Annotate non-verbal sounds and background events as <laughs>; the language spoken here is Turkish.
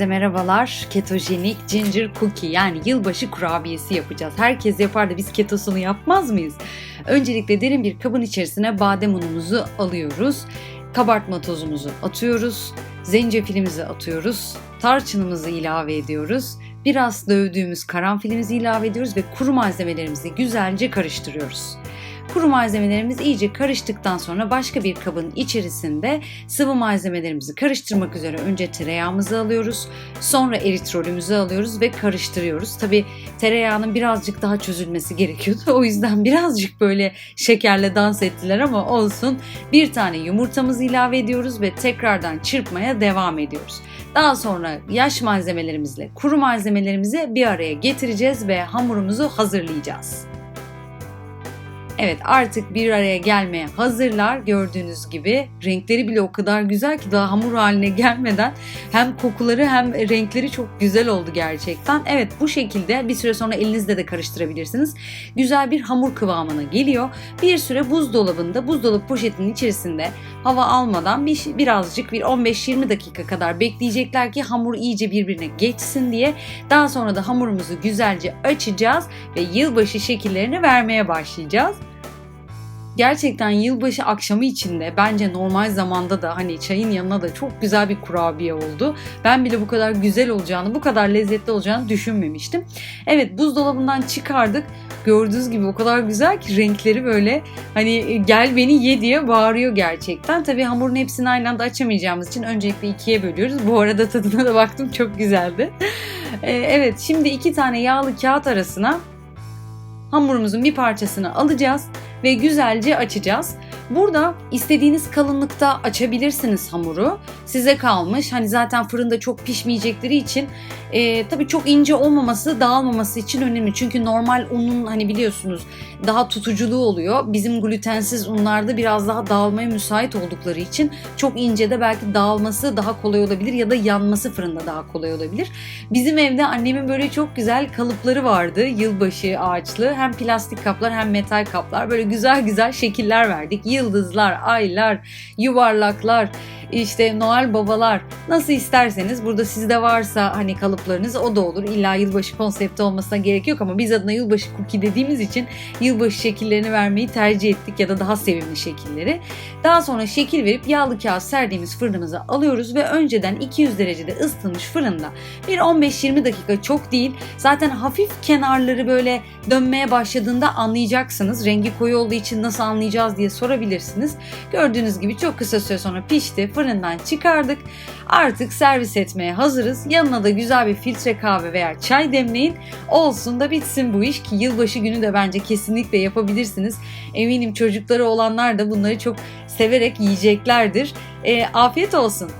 Herkese merhabalar. Ketojenik ginger cookie yani yılbaşı kurabiyesi yapacağız. Herkes yapar da biz ketosunu yapmaz mıyız? Öncelikle derin bir kabın içerisine badem unumuzu alıyoruz. Kabartma tozumuzu atıyoruz. Zencefilimizi atıyoruz. Tarçınımızı ilave ediyoruz. Biraz dövdüğümüz karanfilimizi ilave ediyoruz ve kuru malzemelerimizi güzelce karıştırıyoruz. Kuru malzemelerimiz iyice karıştıktan sonra başka bir kabın içerisinde sıvı malzemelerimizi karıştırmak üzere önce tereyağımızı alıyoruz. Sonra eritrolümüzü alıyoruz ve karıştırıyoruz. Tabi tereyağının birazcık daha çözülmesi gerekiyordu. O yüzden birazcık böyle şekerle dans ettiler ama olsun. Bir tane yumurtamızı ilave ediyoruz ve tekrardan çırpmaya devam ediyoruz. Daha sonra yaş malzemelerimizle kuru malzemelerimizi bir araya getireceğiz ve hamurumuzu hazırlayacağız. Evet artık bir araya gelmeye hazırlar gördüğünüz gibi. Renkleri bile o kadar güzel ki daha hamur haline <laughs> gelmeden hem kokuları hem renkleri çok güzel oldu gerçekten. Evet bu şekilde bir süre sonra elinizle de karıştırabilirsiniz. Güzel bir hamur kıvamına geliyor. Bir süre buzdolabında buzdolabı poşetinin içerisinde hava almadan bir, birazcık bir 15-20 dakika kadar bekleyecekler ki hamur iyice birbirine geçsin diye. Daha sonra da hamurumuzu güzelce açacağız ve yılbaşı şekillerini vermeye başlayacağız gerçekten yılbaşı akşamı içinde bence normal zamanda da hani çayın yanına da çok güzel bir kurabiye oldu. Ben bile bu kadar güzel olacağını, bu kadar lezzetli olacağını düşünmemiştim. Evet buzdolabından çıkardık. Gördüğünüz gibi o kadar güzel ki renkleri böyle hani gel beni ye diye bağırıyor gerçekten. Tabii hamurun hepsini aynı anda açamayacağımız için öncelikle ikiye bölüyoruz. Bu arada tadına da baktım çok güzeldi. Ee, <laughs> evet şimdi iki tane yağlı kağıt arasına hamurumuzun bir parçasını alacağız ve güzelce açacağız. Burada istediğiniz kalınlıkta açabilirsiniz hamuru. Size kalmış. Hani zaten fırında çok pişmeyecekleri için e, tabii çok ince olmaması, dağılmaması için önemli. Çünkü normal unun hani biliyorsunuz daha tutuculuğu oluyor. Bizim glutensiz unlarda biraz daha dağılmaya müsait oldukları için çok ince de belki dağılması daha kolay olabilir ya da yanması fırında daha kolay olabilir. Bizim evde annemin böyle çok güzel kalıpları vardı. Yılbaşı ağaçlı. Hem plastik kaplar hem metal kaplar. Böyle güzel güzel şekiller verdik. Yıldızlar, aylar, yuvarlaklar, işte Noel babalar nasıl isterseniz burada sizde varsa hani kalıplarınız o da olur. İlla yılbaşı konsepti olmasına gerek yok ama biz adına yılbaşı cookie dediğimiz için yılbaşı şekillerini vermeyi tercih ettik ya da daha sevimli şekilleri. Daha sonra şekil verip yağlı kağıt serdiğimiz fırınımıza alıyoruz ve önceden 200 derecede ısıtılmış fırında bir 15-20 dakika çok değil. Zaten hafif kenarları böyle dönmeye başladığında anlayacaksınız. Rengi koyu olduğu için nasıl anlayacağız diye sorabilirsiniz. Gördüğünüz gibi çok kısa süre sonra pişti fırından çıkardık. Artık servis etmeye hazırız. Yanına da güzel bir filtre kahve veya çay demleyin. Olsun da bitsin bu iş ki yılbaşı günü de bence kesinlikle yapabilirsiniz. Eminim çocukları olanlar da bunları çok severek yiyeceklerdir. E, afiyet olsun.